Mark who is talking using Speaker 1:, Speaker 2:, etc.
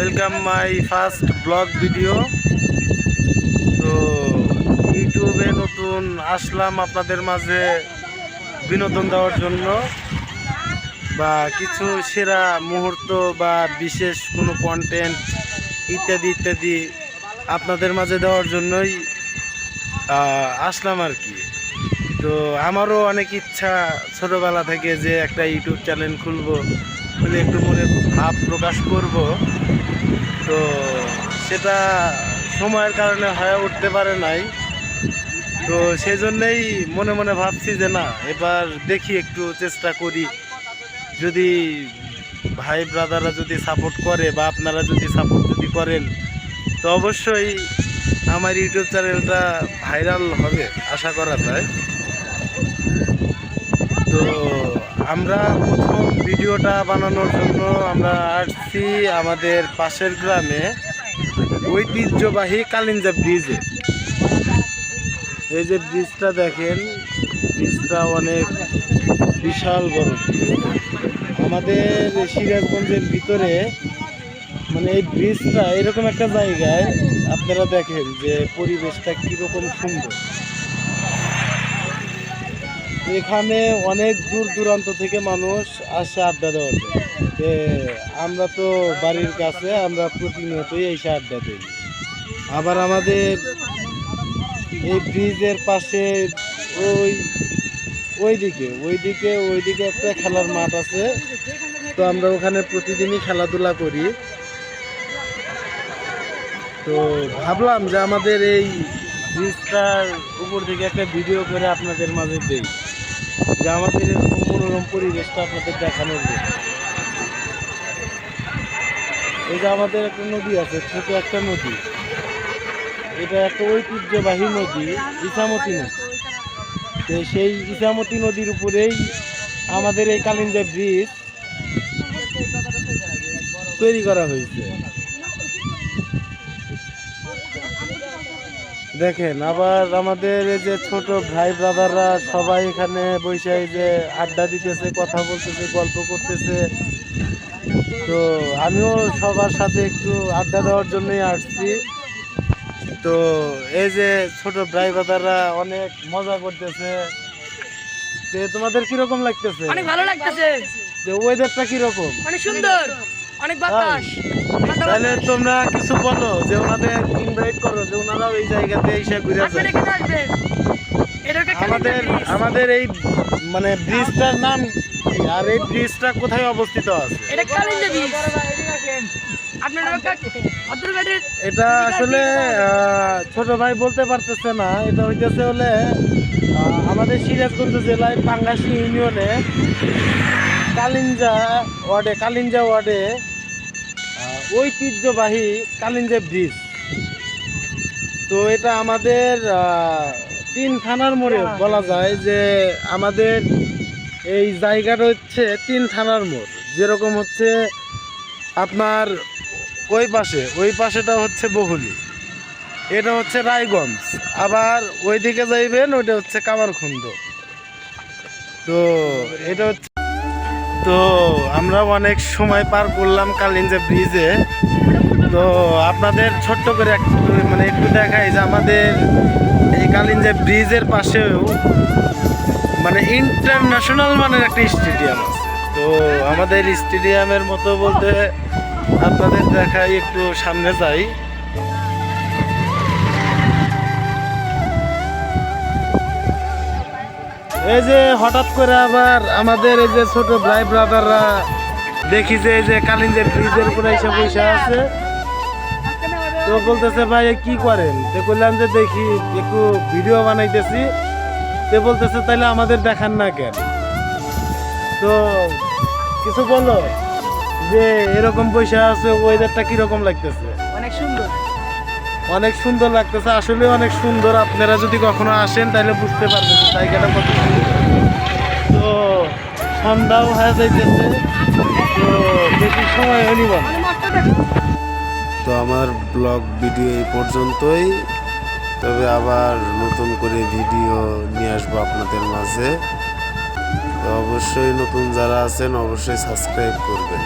Speaker 1: মাই first blog video তো ইউটিউবে নতুন আসলাম আপনাদের মাঝে বিনোদন দেওয়ার জন্য বা কিছু সেরা মুহূর্ত বা বিশেষ কোনো কন্টেন্ট ইত্যাদি ইত্যাদি আপনাদের মাঝে দেওয়ার জন্যই আসলাম আর কি। তো আমারও অনেক ইচ্ছা ছোটোবেলা থেকে যে একটা ইউটিউব চ্যানেল খুলবো খুলে একটু মনে ভাব প্রকাশ করব। তো সেটা সময়ের কারণে হয়ে উঠতে পারে নাই। তো সেই জন্যেই মনে মনে ভাবছি যে না, এবার দেখি একটু চেষ্টা করি। যদি ভাই ব্রাদাররা যদি সাপোর্ট করে বা আপনারা যদি সাপোর্ট যদি করেন, তো অবশ্যই আমার ইউটিউব চ্যানেলটা ভাইরাল হবে, আশা করা যায়। তো আমরা প্রথম ভিডিওটা বানানোর জন্য আমরা আসছি আমাদের পাশের গ্রামে ঐতিহ্যবাহী কালিঞ্জা ব্রিজে এই যে ব্রিজটা দেখেন, ব্রিজটা অনেক বিশাল বড়। আমাদের সিরাজগঞ্জের ভিতরে মানে এই ব্রিজটা এরকম একটা জায়গায় আপনারা দেখেন যে পরিবেশটা কীরকম সুন্দর। এখানে অনেক দূর দূরান্ত থেকে মানুষ আসে আড্ডা দেওয়ার আমরা তো বাড়ির কাছে, আমরা প্রতিনিয়তই এসে আড্ডা দিই। আবার আমাদের এই ব্রিজের পাশে ওই, ওইদিকে ওইদিকে ওইদিকে একটা খেলার মাঠ আছে। তো আমরা ওখানে প্রতিদিনই খেলাধুলা করি। তো ভাবলাম যে আমাদের এই ব্রিজটার উপর থেকে একটা ভিডিও করে আপনাদের মাঝে দেই। যে আমাদের এরকম মনোরম পরিবেশটা আপনাদের দেখানোর জন্য। এই যে আমাদের একটা নদী আছে, ছোট একটা নদী। এটা একটা ঐতিহ্যবাহী নদী ইসামতি নদী। তো সেই ইসামতি নদীর উপরেই আমাদের এই কালিঞ্জা ব্রিজ তৈরি করা হয়েছে। দেখেন আবার আমাদের এই যে ছোট ভাই ব্রাদাররা সবাই এখানে বসে যে আড্ডা দিতেছে কথা বলতেছে গল্প করতেছে। তো আমিও সবার সাথে একটু আড্ডা দেওয়ার জন্যই আসছি। তো এই যে ছোট ভাই ব্রাদাররা অনেক মজা করতেছে। তো তোমাদের কীরকম লাগতেছে?
Speaker 2: অনেক ভালো লাগতেছে।
Speaker 1: যে ওয়েদারটা কীরকম?
Speaker 2: অনেক সুন্দর। অনেক বাতাস।
Speaker 1: তাহলে তোমরা কিছু বলো যে ওনাদের ইনভাইট করো যে ওনারাও এই জায়গাতে এসে ঘুরে
Speaker 2: এটাকে
Speaker 1: আমাদের আমাদের এই মানে ব্রিজটার নাম কি? আর এই ব্রিজটা কোথায় অবস্থিত আছে?
Speaker 2: এটা কালিন্দা
Speaker 1: এটা আসলে ছোট ভাই বলতে পারতেছে না। এটা হইতেছে হলে আমাদের সিরাজগঞ্জ জেলায় পাঙ্গাসি ইউনিয়নে কালিঞ্জা ওয়ার্ডে কালিঞ্জা ওয়ার্ডে ঐতিহ্যবাহী কালিঞ্জা ব্রিজ। তো এটা আমাদের তিন থানার মোড়ে বলা যায় যে আমাদের এই জায়গাটা হচ্ছে তিন থানার মোড়। যেরকম হচ্ছে আপনার ওই পাশে ওই পাশেটা হচ্ছে বহুলি এটা হচ্ছে রায়গঞ্জ। আবার ওইদিকে যাইবেন ওইটা হচ্ছে কামারখুন্দ। তো এটা হচ্ছে তো আমরা অনেক সময় পার করলাম কালিঞ্জা ব্রিজে। তো আপনাদের ছোট্ট করে একটু মানে একটু দেখাই যে আমাদের এই কালিঞ্জা ব্রিজের পাশেও মানে ইন্টারন্যাশনাল মানের একটা স্টেডিয়াম আছে। তো আমাদের স্টেডিয়ামের মতো বলতে আপনাদের দেখাই, একটু সামনে যাই। এই যে হঠাৎ করে আবার আমাদের এই যে ছোট ভাই ব্রাদাররা দেখি যে এই যে কালিঞ্জের ব্রিজের উপরে এসে বসে আছে। তো বলতেছে, ভাই কি করেন? তো বললাম যে, দেখি, একটু ভিডিও বানাইতেছি। তো বলতেছে তাহলে আমাদের দেখান না কেন? তো কিছু বলো যে, এরকম পয়সা আছে ওয়েদারটা কীরকম লাগতেছে?
Speaker 2: অনেক সুন্দর।
Speaker 1: অনেক সুন্দর লাগতেছে। আসলে অনেক সুন্দর। আপনারা যদি কখনো আসেন, তাহলে বুঝতে পারবেন জায়গাটা কত সুন্দর। তো, সন্ধ্যাও হয়ে যাইতেছে। তো, বেশি সময়
Speaker 2: দেখো
Speaker 1: তো আমার ব্লগ ভিডিও এই পর্যন্তই। তবে আবার নতুন করে ভিডিও নিয়ে আসব আপনাদের মাঝে। তো অবশ্যই নতুন যারা আছেন, অবশ্যই সাবস্ক্রাইব করবেন।